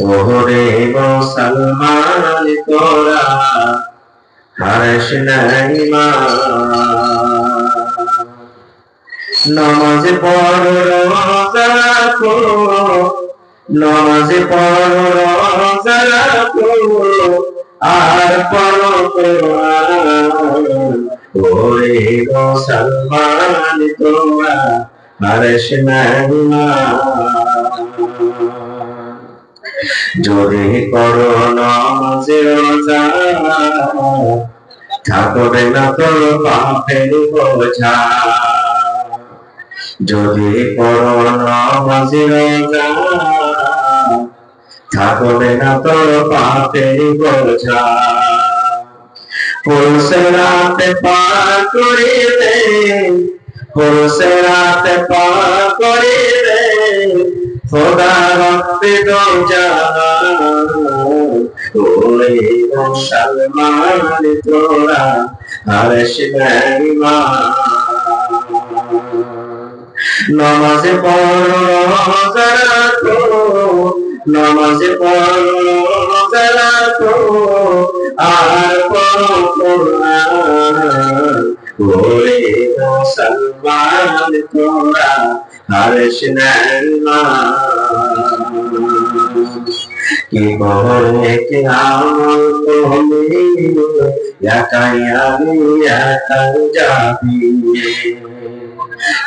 ওরে মুসলমান তোরা, হারেস নাই মা। নামাজ পড়ো, রোজা রাখো, নামাজ পড়ো, রোজা রাখো, আর পড়ো ওরে মুসলমান তোরা, হারেস নাই যদি করো নামাজে থাকবে না তোর পাপের বোঝা। যদি করো নামাজে থাকবে না তোর পাপের বোঝা। পুরুষের রাতে পার করিলে, পুরুষের রাতে পার করিলে খোদা জান ওরে মুসলমান তোরা হারেস নমাজে পড়ো রোজা রাখো, নমাজে পড়ো রোজা রাখো, আর পড়ো কোরআন। তোরা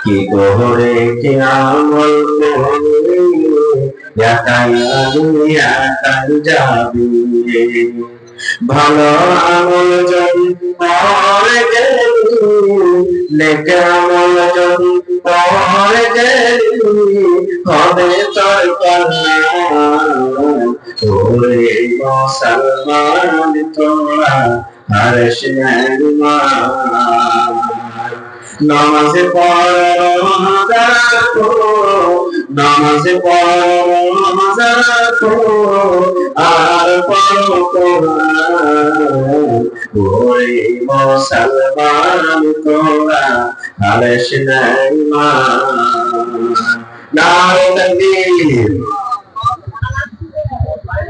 কি বলে কি আমল তুমি যাবি ভালো আমল যদি পরে গেলি নেকে আমল যদি পরে গেলি হবে তোর ওরে মুসলমান তোরা হারেস নামাজে পড়ো নামাজে পড়ো আর পড়ো ওরে মুসলমান তোরা। خلشنا الماء نار تنزيل